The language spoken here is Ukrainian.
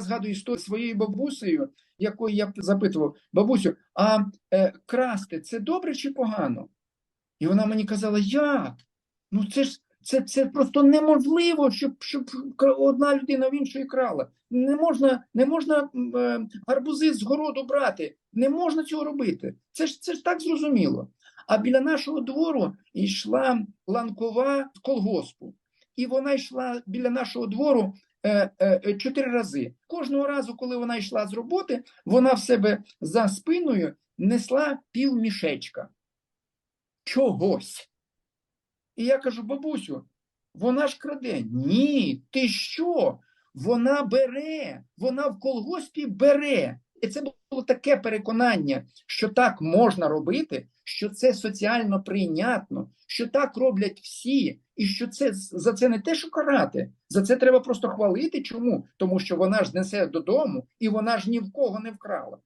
згадую історію своєю бабусею, якою я запитував: бабусю, а е, красти це добре чи погано? І вона мені казала, як? Ну це ж це, це просто неможливо, щоб, щоб одна людина в іншої крала. Не можна, не можна е, гарбузи з городу брати, не можна цього робити. Це ж це ж так зрозуміло. А біля нашого двору йшла ланкова колгоспу, і вона йшла біля нашого двору чотири рази. Кожного разу, коли вона йшла з роботи, вона в себе за спиною несла пів мішечка чогось. І я кажу, бабусю, вона ж краде. Ні, ти що? Вона бере, вона в колгоспі бере. І це було таке переконання, що так можна робити, що це соціально прийнятно, що так роблять всі, і що це за це не те, що карати, за це треба просто хвалити. Чому? Тому що вона ж несе додому, і вона ж ні в кого не вкрала.